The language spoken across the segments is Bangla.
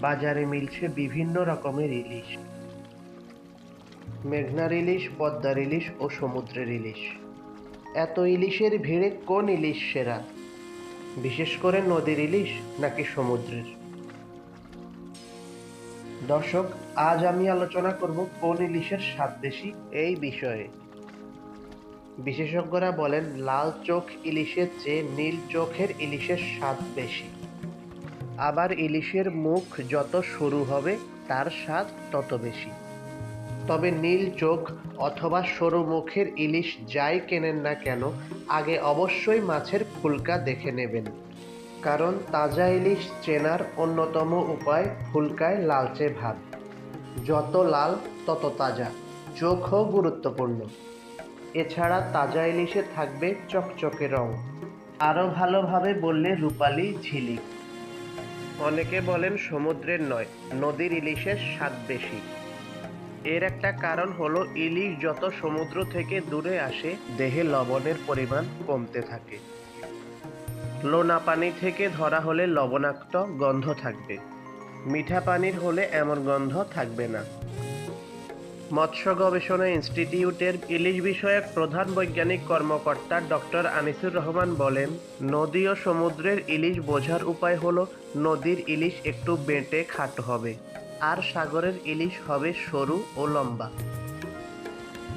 বাজারে মিলছে বিভিন্ন রকমের ইলিশ। মেঘনার ইলিশ, পদ্মার ইলিশ ও সমুদ্রের ইলিশ। এত ইলিশের ভিড়ে কোন ইলিশ সেরা? বিশেষ করে নদীর ইলিশ নাকি সমুদ্রের? দর্শক, আজ আমি আলোচনা করব কোন ইলিশের স্বাদ বেশি এই বিষয়ে। বিশেষজ্ঞরা বলেন, লাল চোখ ইলিশের চেয়ে নীল চোখের ইলিশের স্বাদ বেশি। আবার ইলিশের মুখ যত সরু হবে, তার স্বাদ তত বেশি। তবে নীল চোখ অথবা সরু মুখের ইলিশ যাই কেনেন না কেন, আগে অবশ্যই মাছের ফুলকা দেখে নেবেন। কারণ তাজা ইলিশ চেনার অন্যতম উপায় ফুলকায় লালচে ভাব। যত লাল, তত তাজা। চোখও গুরুত্বপূর্ণ। এছাড়া তাজা ইলিশে থাকবে চকচকে রং। আরও ভালোভাবে বললে রূপালি ঝিলিক। অনেকে বলেন সমুদ্রের নয়, নদীর ইলিশের স্বাদ বেশি। এর একটা কারণ হলো ইলিশ যত সমুদ্র থেকে দূরে আসে, দেহে লবণের পরিমাণ কমতে থাকে। লোনা পানি থেকে ধরা হলে লবণাক্ত গন্ধ থাকবে। মিঠা পানির হলে এমন গন্ধ থাকবে না। মৎস্য গবেষণা ইনস্টিটিউটের ইলিশ বিষয়ক প্রধান বৈজ্ঞানিক কর্মকর্তা ডক্টর আনিসুর রহমান বলেন, নদী ও সমুদ্রের ইলিশ বোঝার উপায় হলো নদীর ইলিশ একটু বেঁটে খাটো হবে, আর সাগরের ইলিশ হবে সরু ও লম্বা।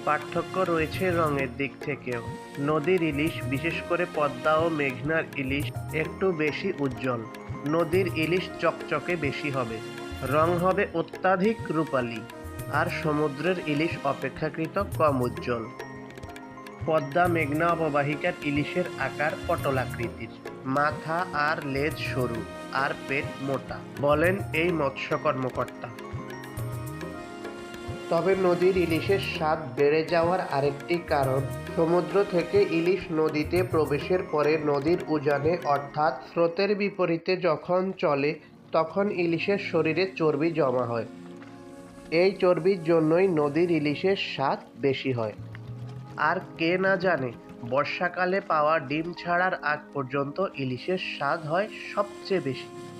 পার্থক্য রয়েছে রঙের দিক থেকেও। নদীর ইলিশ, বিশেষ করে পদ্মা ও মেঘনার ইলিশ, একটু বেশি উজ্জ্বল। নদীর ইলিশ চকচকে বেশি হবে। রং হবে অত্যাধিক রূপালী। আর সমুদ্রের ইলিশ অপেক্ষাকৃত কম উজ্জ্বল। পদ্মা মেঘনা অববাহিকার ইলিশের আকার পটলাকৃতির। মাথা আর লেজ সরু আর পেট মোটা, বলেন এই মৎস্য কর্মকর্তা। তবে নদীর ইলিশের স্বাদ বেড়ে যাওয়ার আরেকটি কারণ, সমুদ্র থেকে ইলিশ নদীতে প্রবেশের পরে নদীর উজানে, অর্থাৎ স্রোতের বিপরীতে যখন চলে, তখন ইলিশের শরীরে চর্বি জমা হয়। এই চর্বির জন্যই নদীর ইলিশের স্বাদ বেশি হয়। আর কে না জানে, বর্ষাকালে পাওয়া ডিম ছাড়ার আগ পর্যন্ত ইলিশের স্বাদ হয় সবচেয়ে বেশি।